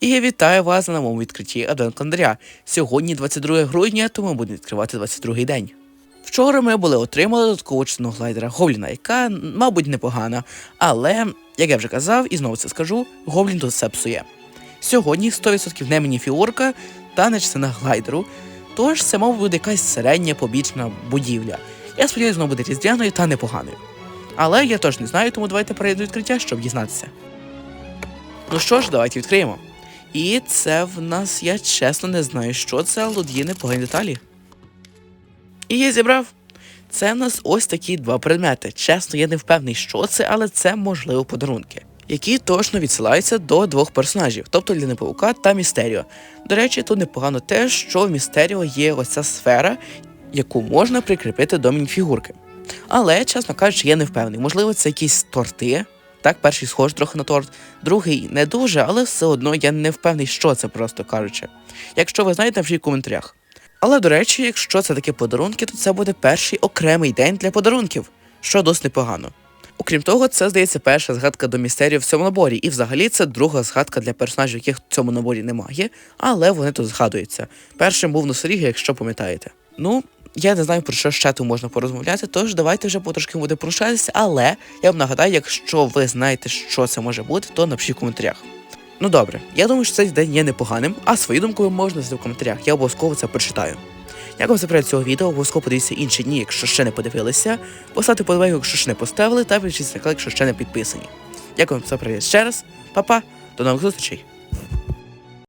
І я вітаю вас на новому відкритті адвент календаря. Сьогодні 22 грудня, тому будемо відкривати 22 день. Вчора ми були отримали додаткову частину глайдера Гобліна, яка, мабуть, непогана. Але, як я вже казав, і знову це скажу, Гоблін тут все псує. Сьогодні 100% не мені фігурка та не частина глайдеру. Тож це, мабуть, буде якась середня побічна будівля. Я сподіваюся, вона буде різдвяною та непоганою. Але я теж не знаю, тому давайте перейду відкриття, щоб дізнатися. Ну що ж, давайте відкриємо. І це в нас, я чесно не знаю, що це, але є непогані деталі. І я зібрав. Це в нас ось такі два предмети. Чесно, я не впевнений, що це, але це можливо подарунки, які точно відсилаються до двох персонажів, тобто Ліни Паука та Містеріо. До речі, тут непогано те, що в Містеріо є ось ця сфера, яку можна прикріпити до мініфігурки. Але, чесно кажучи, я не впевнений. Можливо, це якісь торти. Так, перший схож трохи на торт, другий не дуже, але все одно я не впевнений, що це просто кажучи. Якщо ви знаєте, напишіть в коментарях. Але до речі, якщо це такі подарунки, то це буде перший окремий день для подарунків, що досить непогано. Окрім того, це здається перша згадка до містерію в цьому наборі, і взагалі це друга згадка для персонажів, яких в цьому наборі немає, але вони тут згадуються. Першим був Носоріг, якщо пам'ятаєте. Ну, я не знаю про що ще тут можна порозмовляти, тож давайте вже потрошки буде порушатися, але я вам нагадаю, якщо ви знаєте, що це може бути, то напишіть в коментарях. Ну добре, я думаю, що цей день є непоганим, а свою думку ви знати в коментарях, я обов'язково це прочитаю. Як вам за цього відео, обов'язково подивіться інші дні, якщо ще не подивилися, поставте подобайку, якщо ще не поставили, та підпишіться на канал, якщо ще не підписані. Дякую вам за перегляд ще раз, па-па, до нових зустрічей!